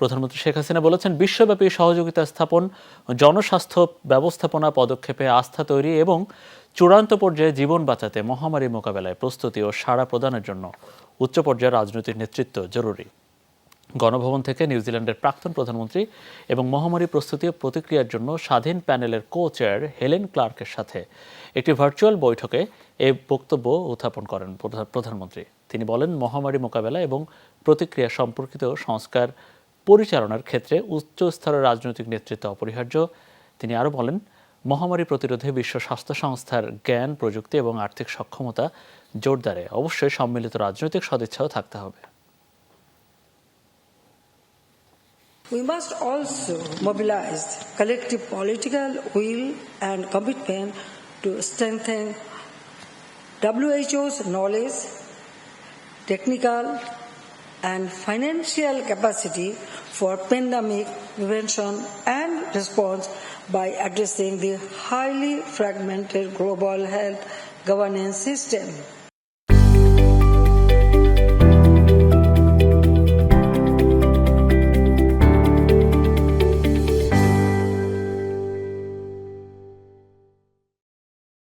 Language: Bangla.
প্রধানমন্ত্রী শেখ হাসিনা বলেছেন, বিশ্বব্যাপী সহযোগিতা স্থাপন, জনস্বাস্থ্য ব্যবস্থাপনা পদক্ষেপে আস্থা তৈরি এবং চূড়ান্ত পর্যায়ে জীবন বাঁচাতে মহামারী মোকাবেলায় প্রস্তুতি ও সাড়া প্রদানের জন্য উচ্চ পর্যায়ের রাজনৈতিক নেতৃত্ব জরুরি। গণভবন থেকে নিউজিল্যান্ডের প্রাক্তন প্রধানমন্ত্রী এবং মহামারী প্রস্তুতি ও প্রতিক্রিয়ার জন্য স্বাধীন প্যানেলের কো চেয়ার হেলেন ক্লার্কের সাথে একটি ভার্চুয়াল বৈঠকে এ বক্তব্য উত্থাপন করেন প্রধা- প্রধানমন্ত্রী। তিনি বলেন, মহামারী মোকাবেলা এবং প্রতিক্রিয়া সম্পর্কিত সংস্কার পরিচালনার ক্ষেত্রে উচ্চ স্তরের রাজনৈতিক নেতৃত্ব অপরিহার্য। তিনি আরও বলেন মহামারী প্রতিরোধে বিশ্ব স্বাস্থ্য সংস্থার জ্ঞান প্রযুক্তি এবং আর্থিক সক্ষমতা জোরদারে। অবশ্যই সম্মিলিত রাজনৈতিক সদিচ্ছাও থাকতে হবে। We must also mobilize collective political will and commitment to strengthen WHO's knowledge, technical, and financial capacity for pandemic prevention and response by addressing the highly fragmented global health governance system.